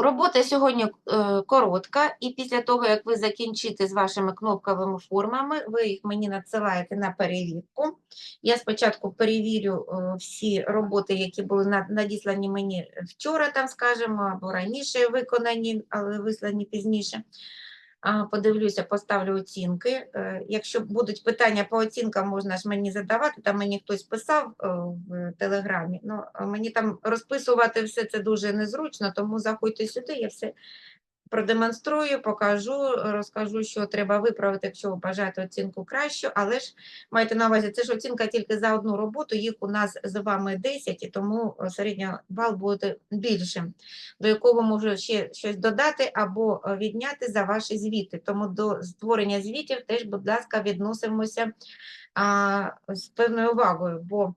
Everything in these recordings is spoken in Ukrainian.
Робота сьогодні е, коротка, і після того, як ви закінчите з вашими кнопковими формами, ви їх мені надсилаєте на перевірку. Я спочатку перевірю е, всі роботи, які були на- надіслані мені вчора, там, скажімо, або раніше виконані, але вислані пізніше. Подивлюся, поставлю оцінки. Е, Якщо будуть питання по оцінкам, можна ж мені задавати. Там мені хтось писав е, в телеграмі. Ну, мені там розписувати все це дуже незручно, тому заходьте сюди, я все продемонструю, покажу, розкажу, що треба виправити, якщо ви бажаєте оцінку кращу, але ж майте на увазі, це ж оцінка тільки за одну роботу, їх у нас з вами 10, і тому е, середній бал буде більшим, до якого можу ще щось додати або е, відняти за ваші звіти. Тому до створення звітів теж, будь ласка, відносимося а, з певною увагою, бо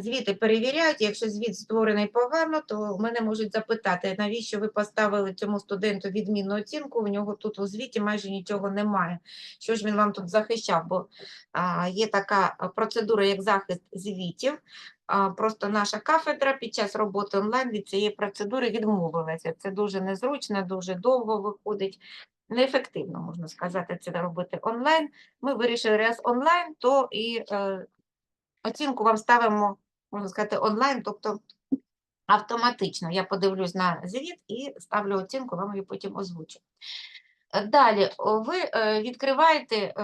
звіти перевіряють, якщо звіт створений погано, то мене можуть запитати, навіщо ви поставили цьому студенту відмінну оцінку, у нього тут у звіті майже нічого немає. Що ж він вам тут захищав? Бо а, є така процедура, як захист звітів. А, Просто наша кафедра під час роботи онлайн від цієї процедури відмовилася. Це дуже незручно, дуже довго виходить. Неефективно, можна сказати, це робити онлайн. Ми вирішили, раз онлайн, то і е, оцінку вам ставимо, можна сказати, онлайн, тобто автоматично. Я подивлюсь на звіт і ставлю оцінку, вам її потім озвучу. Далі, ви е, відкриваєте е,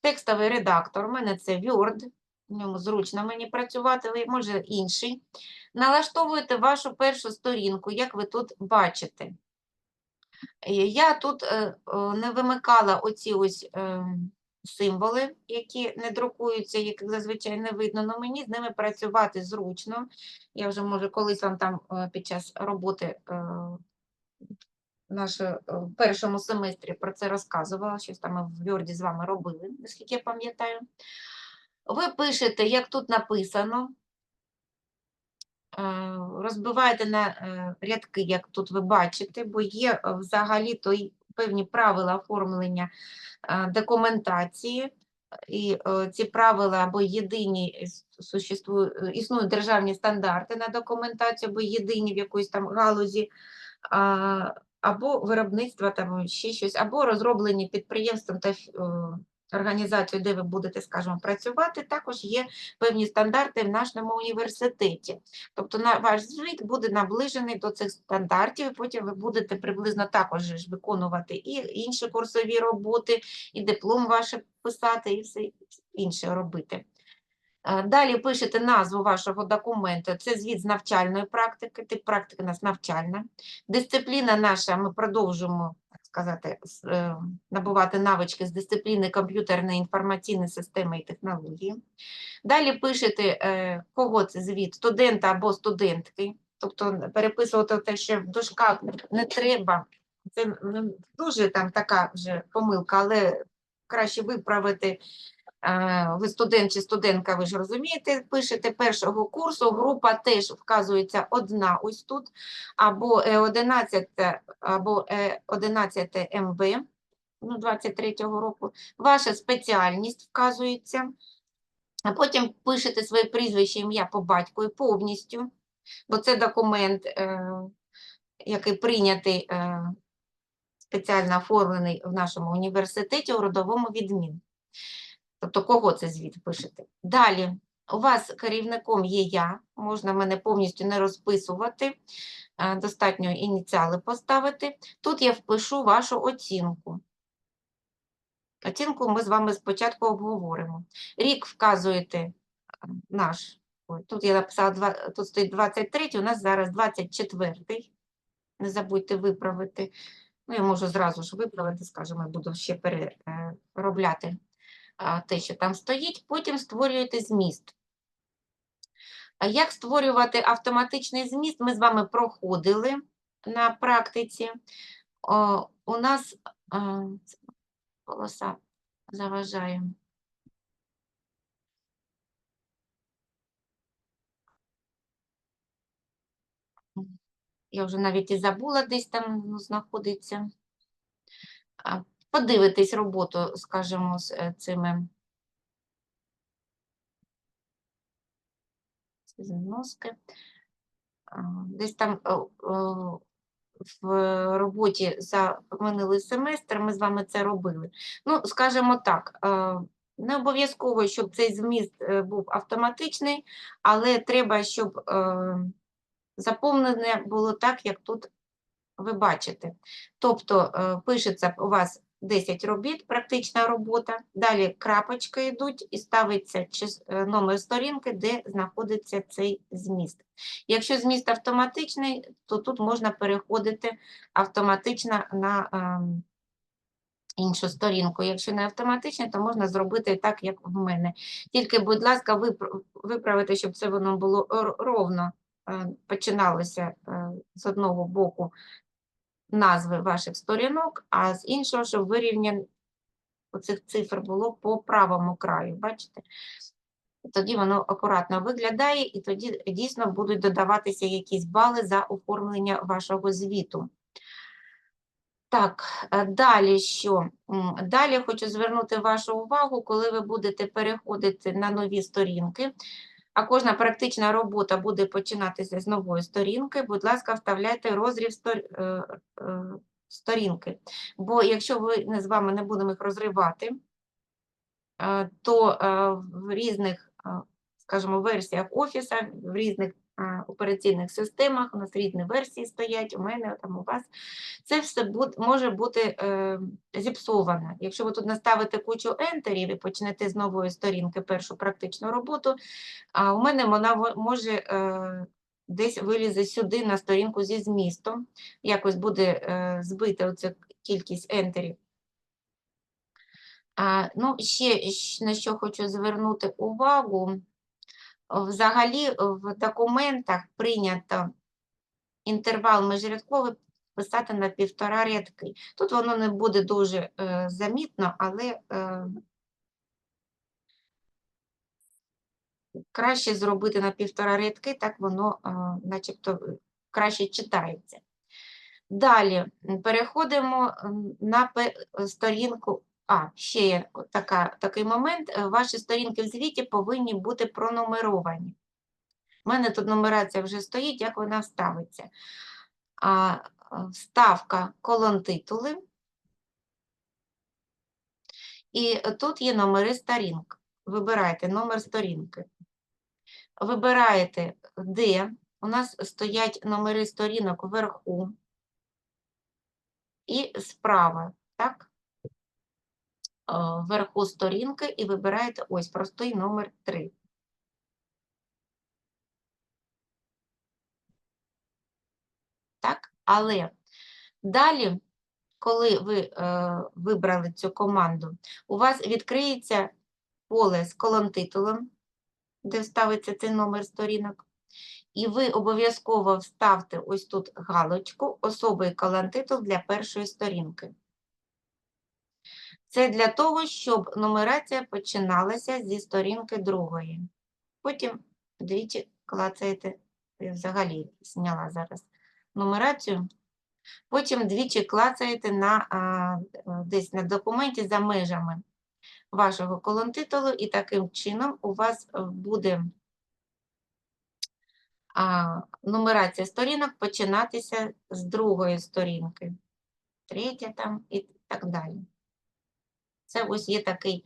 текстовий редактор, у мене це Word, в ньому зручно мені працювати, але може інший. Налаштовуєте вашу першу сторінку, як ви тут бачите. Е, Я тут не вимикала оці ось е, символи, які не друкуються, яких зазвичай не видно, але мені з ними працювати зручно. Я вже, може, колись вам там е, під час роботи е, наше, е, першому семестрі про це розказувала, щось там в Вьорді з вами робили, наскільки я пам'ятаю. Ви пишете, як тут написано, розбиваєте на е, рядки, як тут ви бачите, бо є е, взагалі-то певні правила оформлення е, документації, і е, ці правила або єдині е, існують державні стандарти на документацію, або єдині в якоїсь там галузі, або виробництва, там ще щось, або розроблені підприємством та е, де ви будете, скажімо, працювати, також є певні стандарти в нашому університеті. Тобто на ваш звіт буде наближений до цих стандартів, і потім ви будете приблизно також виконувати і інші курсові роботи, і диплом ваш писати, і все інше робити. Е, Далі пишете назву вашого документу. Це звіт з навчальної практики. Тип практики у нас навчальна. Дисципліна наша, ми продовжуємо сказати, е, набувати навички з дисципліни комп'ютерної інформаційної системи і технології. Далі пишете, е, кого це звіт, студента або студентки. Тобто переписувати те, що в дужках не треба. Це ну, дуже там така вже помилка, але краще виправити. Е, Ви студент чи студентка, ви ж розумієте, пишете першого курсу, група теж вказується одна ось тут, або Е11, або Е11 МВ ну, 23-го року. Ваша спеціальність вказується. А потім пишете своє прізвище, ім'я по батькові повністю, бо це документ, е, який прийнятий, е, спеціально оформлений в нашому університеті у родовому відмін. Тобто, кого це звіт пишете. Далі, у вас керівником є я, можна мене повністю не розписувати, е, достатньо ініціали поставити. Тут я впишу вашу оцінку. Оцінку ми з вами спочатку обговоримо. Рік вказуєте е, наш. Тут я написала, тут стоїть 23, у нас зараз 24. Не забудьте виправити. Ну, я можу зразу ж виправити, скажімо, буду ще переробляти те, що там стоїть. Потім створюєте зміст. Як створювати автоматичний зміст, ми з вами проходили на практиці. У нас полоса заважає. Я вже навіть і забула, десь там знаходиться. Подивитись роботу, скажімо, з е, цими зноски. Десь там в роботі за минулий семестр, ми з вами це робили. Ну, скажімо так, е, не обов'язково, щоб цей зміст е, був автоматичний, але треба, щоб заповнене було так, як тут ви бачите. Тобто пишеться у вас 10 робіт, практична робота, далі крапочки йдуть і ставиться е, номер сторінки, де знаходиться цей зміст. Якщо зміст автоматичний, то тут можна переходити автоматично на ем, іншу сторінку. Якщо не автоматичний, то можна зробити так, як в мене. Тільки, будь ласка, випр- виправити, щоб це воно було ровно е, починалося е, з одного боку назви ваших сторінок, а з іншого, щоб вирівняння оцих цифр було по правому краю, бачите? Тоді воно акуратно виглядає, і тоді дійсно будуть додаватися якісь бали за оформлення вашого звіту. Так, е, далі що? Далі хочу звернути вашу увагу, коли ви будете переходити на нові сторінки, а кожна практична робота буде починатися з нової сторінки, будь ласка, вставляйте розрів стор- е, е, сторінки. Бо якщо ви з вами не будемо їх розривати, е, то в різних, скажімо, версіях офіса, в різних операційних системах, у нас різні версії стоять, у мене, там у вас, це все буд- може бути е, зіпсовано. Якщо ви тут наставите кучу ентерів і почнете з нової сторінки першу практичну роботу, а у мене вона може е, десь вилізе сюди на сторінку зі змістом, якось буде е, збита оця кількість ентерів. А, ну, ще на що хочу звернути увагу. Взагалі в документах прийнято інтервал міжрядковий писати на півтора рядки. Тут воно не буде дуже е, замітно, але е, краще зробити на півтора рядки, так воно е, начебто е, краще читається. Далі переходимо на е, сторінку. А, ще є така, такий момент. е, Ваші сторінки в звіті повинні бути пронумеровані. У мене тут нумерація вже стоїть, як вона вставиться. А, е, вставка колон титули. І тут є номери сторінок. Вибирайте номер сторінки. Вибираєте, де у нас стоять номери сторінок вверху і справа, Вверху сторінки і вибираєте ось простий номер 3. Так? Але далі, коли ви е, вибрали цю команду, у вас відкриється поле з колон-титулом, де вставиться цей номер сторінок. І ви обов'язково вставте ось тут галочку особий колон-титул для першої сторінки. Це для того, щоб нумерація починалася зі сторінки другої. Потім двічі клацаєте, я взагалі зняла зараз нумерацію. Потім двічі клацаєте на, а, десь на документі за межами вашого колон-титулу, і таким чином у вас буде а, нумерація сторінок починатися з другої сторінки, третя там і так далі. Це ось є такий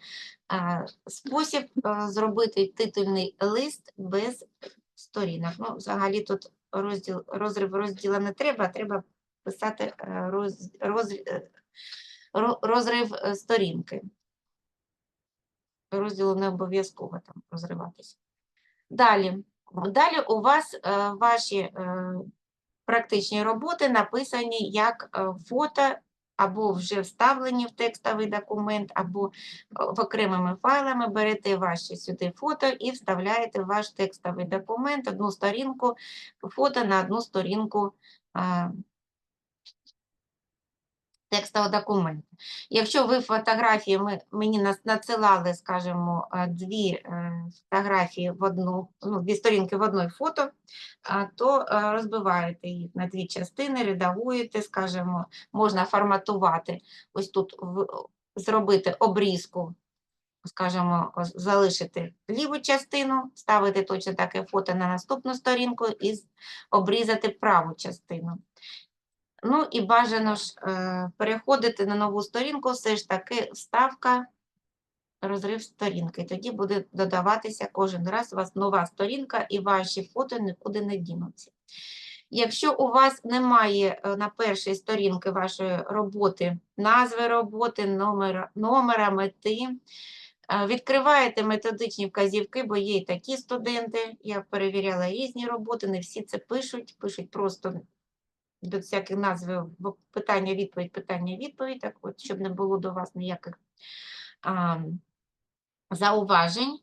а, спосіб а, зробити титульний лист без сторінок. Ну, взагалі тут розділ, розрив розділу не треба, треба писати е, роз, роз, е, розрив е, сторінки. Розділу не обов'язково там розриватися. Далі. Далі у вас е, ваші е, практичні роботи написані як е, фото або вже вставлені в текстовий документ, або е, окремими файлами берете ваші сюди фото і вставляєте ваш текстовий документ одну сторінку, фото на одну сторінку е, текстового документу. Якщо ви фотографії ми, мені надсилали, скажімо, е, дві е, фотографії в одну, ну, дві сторінки в одне фото, то е, розбиваєте їх на дві частини, редагуєте, скажімо, можна форматувати, ось тут зробити обрізку, скажімо, залишити ліву частину, ставити точно таке фото на наступну сторінку і обрізати праву частину. Ну і бажано ж е, переходити на нову сторінку, все ж таки вставка, розрив сторінки. Тоді буде додаватися кожен раз у вас нова сторінка і ваші фото нікуди не дінуться. Якщо у вас немає е, на першій сторінці вашої роботи назви роботи, номера, номера мети, е, відкриваєте методичні вказівки, бо є і такі студенти, я перевіряла різні роботи, не всі це пишуть, пишуть просто до всяких назв питання, відповідь, питання, відповідь, так от, щоб не було до вас ніяких а, зауважень.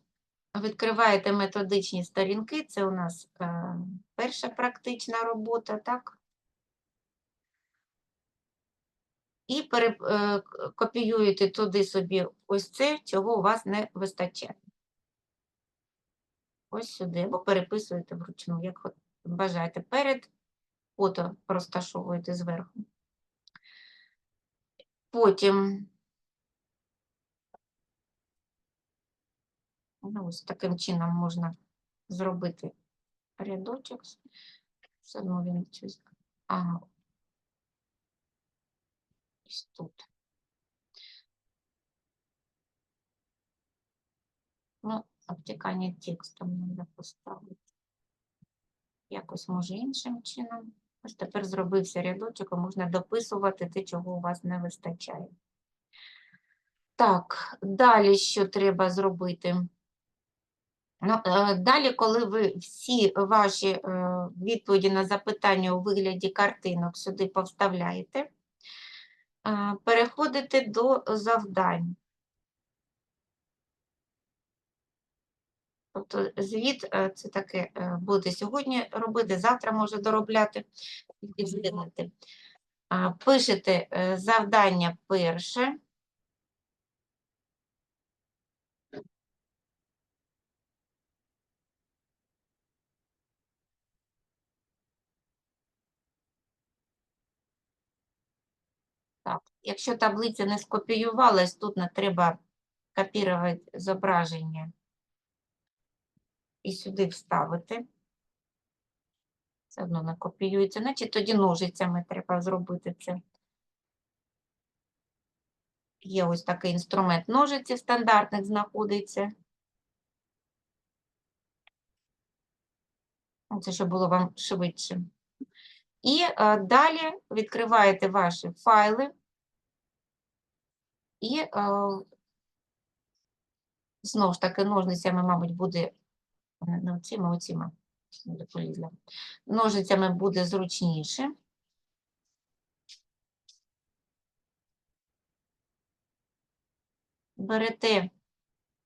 Відкриваєте методичні сторінки, це у нас е, перша практична робота, так? І пере, е, копіюєте туди собі ось це, чого у вас не вистачає. Ось сюди, або переписуєте вручну, як бажаєте. Перед фото розташовуєте зверху. Потім ну, ось таким чином можна зробити рядочок. Все одно він щось. Ага. Ось тут. Ну, обтікання текстом треба поставити. Якось може іншим чином. Ось тепер зробився рядочок, і можна дописувати те, чого у вас не вистачає. Так, далі що треба зробити? Ну, е, далі, коли ви всі ваші е, відповіді на запитання у вигляді картинок сюди повставляєте, е, переходите до завдань. Тобто звіт е, це таке е, буде сьогодні робити, завтра може доробляти і встигнути. Пишете е, завдання перше. Так, якщо таблиця не скопіювалась, тут не треба копірувати зображення і сюди вставити. Все одно не копіюється, значить тоді ножицями треба зробити це. Є ось такий інструмент ножиці стандартних знаходиться. Це щоб було вам швидше. І е, далі відкриваєте ваші файли і е, знову ж таки ножницями, мабуть, буде не оціма. Ножицями буде зручніше. Берете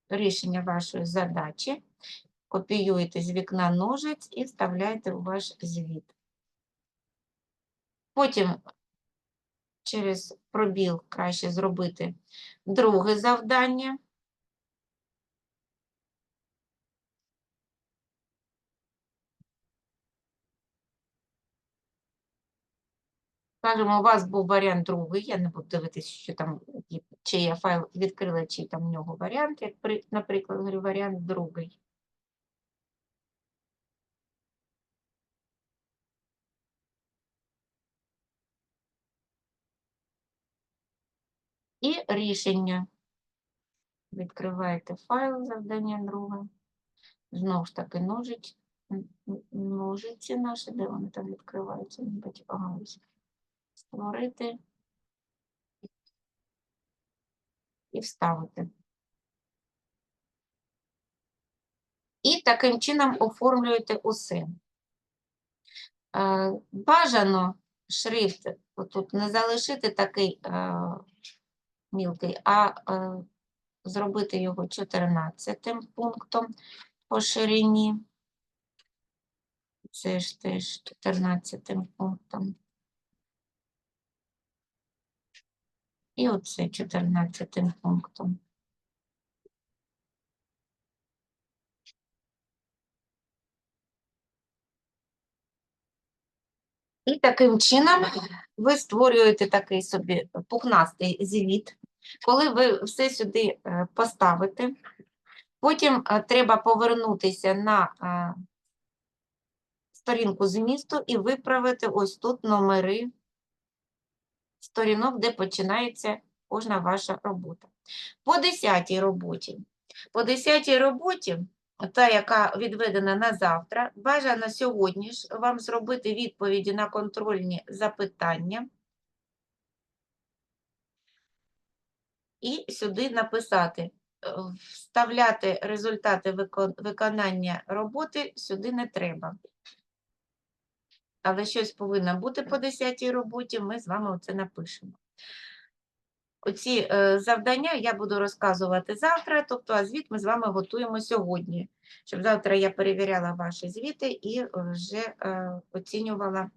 рішення вашої задачі, копіюєте з вікна ножиць і вставляєте у ваш звіт. Потім через пробіл краще зробити друге завдання. Скажімо, у вас був варіант другий, я не буду дивитися, що там, чи я файл відкрила, чи там в нього варіант, як, наприклад, говорю, варіант другий. І рішення. Відкриваєте файл завдання друге. Знову ж таки ножиці наші, де вони там відкриваються, не потягалися. Створити і вставити. І таким чином оформлюєте усе. Е, Бажано шрифт тут не залишити такий е, мілкий, а е, зробити його 14 пунктом по ширині. Це ж теж 14 пунктом. І оце 14 пунктом. І таким чином ви створюєте такий собі пухнастий звіт. Коли ви все сюди е, поставите, потім е, треба повернутися на е, сторінку змісту і виправити ось тут номери сторінок, де починається кожна ваша робота. По 10 роботі. По 10 роботі, та, яка відведена на завтра, бажано сьогодні ж вам зробити відповіді на контрольні запитання. І сюди написати, е, вставляти результати виконання роботи сюди не треба. Але щось повинно бути по 10 роботі, ми з вами це напишемо. Оці е, завдання я буду розказувати завтра, тобто, а звіт ми з вами готуємо сьогодні, щоб завтра я перевіряла ваші звіти і вже е, оцінювала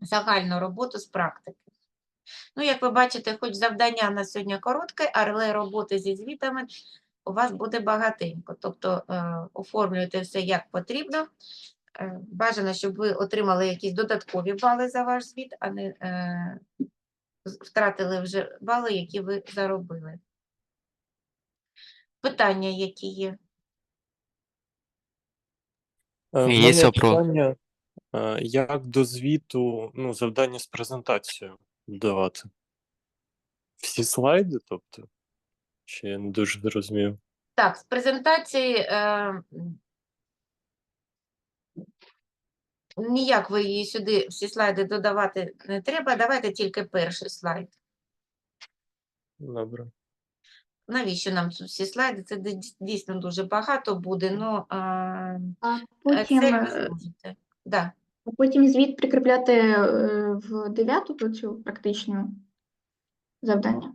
загальну роботу з практики. Ну, як ви бачите, хоч завдання на сьогодні коротке, але роботи зі звітами у вас буде багатенько. Тобто е, оформлюєте все як потрібно. Е, Бажано, щоб ви отримали якісь додаткові бали за ваш звіт, а не е, втратили вже бали, які ви заробили. Питання, які є? Е, Є питання, е, як до звіту ну, завдання з презентацією додавати? Всі слайди, тобто? Чи я не дуже зрозумів? Так, з презентації е, ніяк ви її сюди, всі слайди додавати не треба. Давайте тільки перший слайд. Добре. Навіщо нам тут всі слайди? Це дійсно дуже багато буде, ну а, А потім, Excel ви е, зможете. Да. а потім звіт прикріпляти е, в дев'яту ту цю практичну завдання.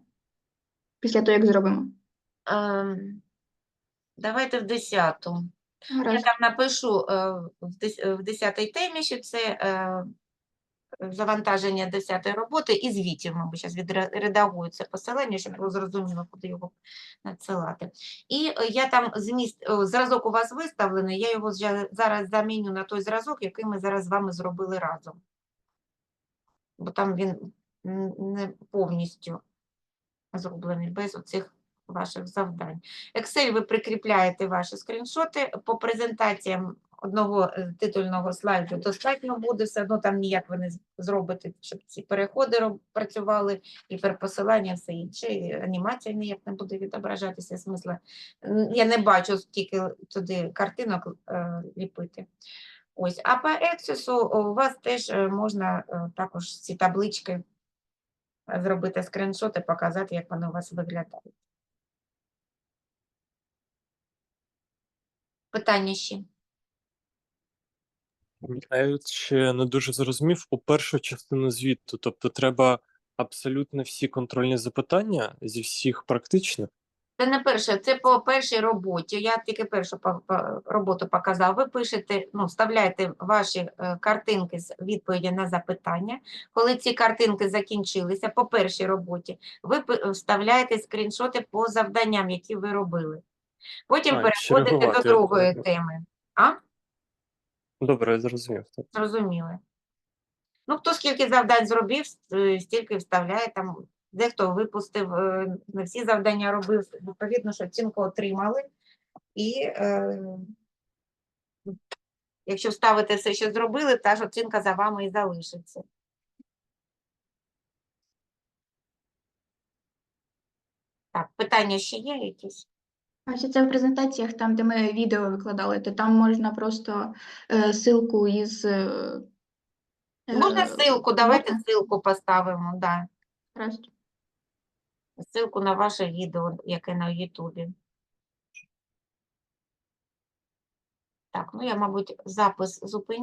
Після того, як зробимо. Ем, Давайте в десяту. Я там напишу е, в дес- е, 10 темі, що це е, завантаження 10 роботи і звітів, мабуть, зараз відредагую це посилання, щоб було зрозуміло, куди його надсилати. І я там зміст, зразок у вас виставлений, я його зараз заміню на той зразок, який ми зараз з вами зробили разом. Бо там він не повністю зроблений без оцих ваших завдань. Excel ви прикріпляєте ваші скріншоти по презентаціям одного е, титульного слайду достатньо буде, все одно там ніяк ви не зробите, щоб ці переходи працювали, гіперпосилання, все інше, і анімація ніяк не буде відображатися смисла. Я не бачу скільки туди картинок е, ліпити. Ось, а по Ексісу у вас теж е, можна також ці таблички зробити скріншоти, показати, як вони у вас виглядають. Питання ще? Я ще не дуже зрозумів у першу частину звіту. Тобто треба абсолютно всі контрольні запитання зі всіх практичних. Це не перше, це по першій роботі. Я тільки першу роботу показав. Ви пишете, ну, вставляєте ваші е, картинки з відповіді на запитання. Коли ці картинки закінчилися по першій роботі, ви вставляєте скріншоти по завданням, які ви робили. Потім А, переходите до другої теми. А? Добре, я зрозумів. Зрозуміли. Ну, хто скільки завдань зробив, е, стільки вставляє там. Дехто випустив, е, не всі завдання робив, відповідно, що оцінку отримали. І е, якщо вставите все, що зробили, та ж оцінка за вами і залишиться. Так, питання ще є якісь? А ще це в презентаціях, там, де ми відео викладали, то там можна просто е, ссылку із. Е, Можна е, ссылку, давайте можна? ссылку поставимо, да. Гаразд. Ссылку на ваше відео, яке на Ютубі. Так, ну я, мабуть, запис зупиню.